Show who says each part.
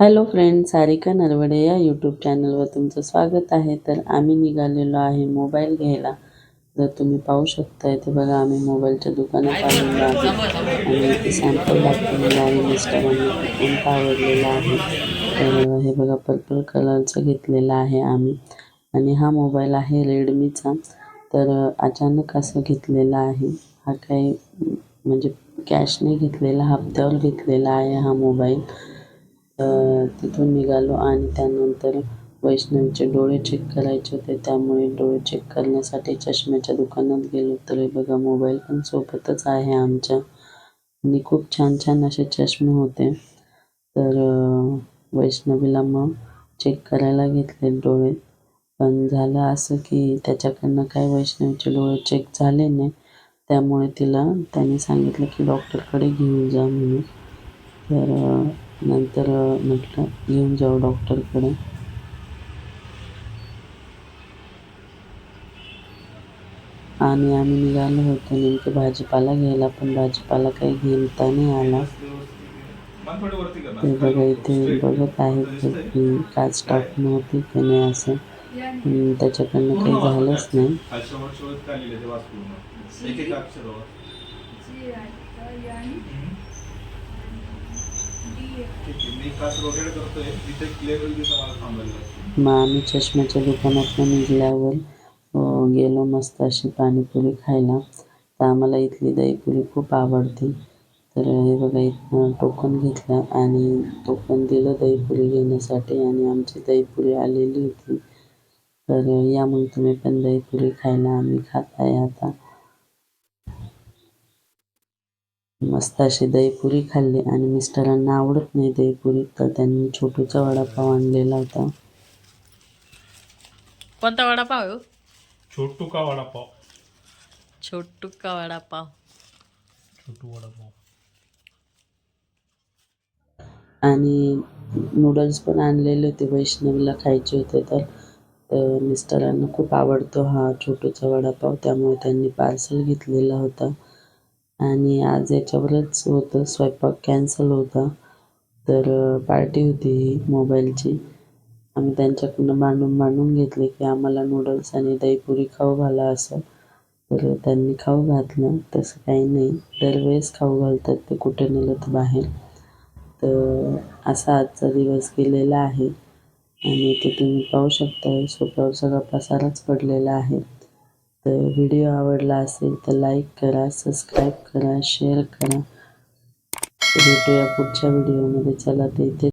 Speaker 1: Hello friend Sarika Narwade या YouTube चॅनलवर तुमचं स्वागत आहे. तर आम्ही निघालेलो आहे मोबाईल घ्यायला. जर तुम्ही पाहू शकता इथे बघा आम्ही मोबाईलच्या दुकानात आलेलो आहे. आणि इथे सॅम्पल दाखवलेलं आहे. मिस्टरांनी कोणता आवडलेला आहे. तर हे बघा पर्पल कलरचं घेतलेलं आहे आम्ही. आणि हा मोबाईल आहे रेडमीचा तर अचानक असं घेतलेला आहे. हा काही म्हणजे कॅशने घेतलेला हप्त्यावर घेतलेला आहे हा मोबाईल. तिथून निघालो आणि त्यानंतर वैष्णवीचे डोळे चेक करायचे होते. त्यामुळे डोळे चेक करण्यासाठी चष्म्याच्या दुकानात गेलो. तर हे बघा मोबाईल पण सोबतच आहे आमच्या. आणि खूप छान छान असे चष्मे होते. तर वैष्णवीला मग चेक करायला घेतले डोळे. पण झालं असं की त्याच्याकडनं काय वैष्णवीचे डोळे चेक झाले नाही. त्यामुळे तिला त्याने सांगितलं की डॉक्टरकडे घेऊन जा म्हणून. तर नंतर म्हटलं घेऊन जाऊ डॉक्टरकडे. आणि आम्ही निघालो होतो. नेमके भाजीपाला घ्यायला पण भाजीपाला काही घेता नाही आला. ते बघा इथे बघत आहेत की काच टाकून होती की नाही असं. त्याच्याकडनं काही झालंच नाही.
Speaker 2: एक एक अक्षरावर ठीक आहे मी रोटेट करतोय क्लिअर मला थांबायला
Speaker 1: मग आम्ही चष्म्याच्या दुकानातून निघल्यावर गेलो मस्त अशी पाणीपुरी खायला. तर आम्हाला इथली दहीपुरी खूप आवडते. तर हे बघा इथनं टोकन घेतलं आणि टोकन दिलं दहीपुरी घेण्यासाठी आणि आमची दहीपुरी आलेली होती. तर या मग तुम्ही पण दहीपुरी खायला आम्ही खात आहे आता. मस्त अशी दहीपुरी खाल्ली आणि मिस्टरांना आवडत नाही दहीपुरी तर त्यांनी छोटूचा वडापाव आणलेला होता.
Speaker 3: कोणता वडापाव आहे हो?
Speaker 2: छोटू का वडापाव?
Speaker 3: छोटू का वडापाव?
Speaker 2: छोटू वडापाव.
Speaker 1: आणि नूडल्स पण आणलेले होते वैष्णवीला खायचे होते तर मिस्टरांना खूप आवडतो हा छोटूचा वडापाव त्यामुळे त्यांनी पार्सल घेतलेला होता. आणि आज याच्यावरच होतं स्वयंपाक कॅन्सल होता. तर पार्टी होती ही मोबाईलची आम्ही त्यांच्याकडनं मांडून मांडून घेतले की आम्हाला नूडल्स आणि दहीपुरी खाऊ घाला असं. तर त्यांनी खाऊ घातलं तसं काही नाही. दरवेळेस खाऊ घालतात ते कुठे नेलं तर बाहेर. तर असा आजचा दिवस गेलेला आहे. आणि ते तुम्ही पाहू शकता सोप्यावर सगळा पसाराच पडलेला आहे. तर व्हिडिओ आवडला असेल तर लाईक करा सबस्क्राईब करा शेअर करा. भेटूया पुढच्या व्हिडिओमध्ये. चला तर इथे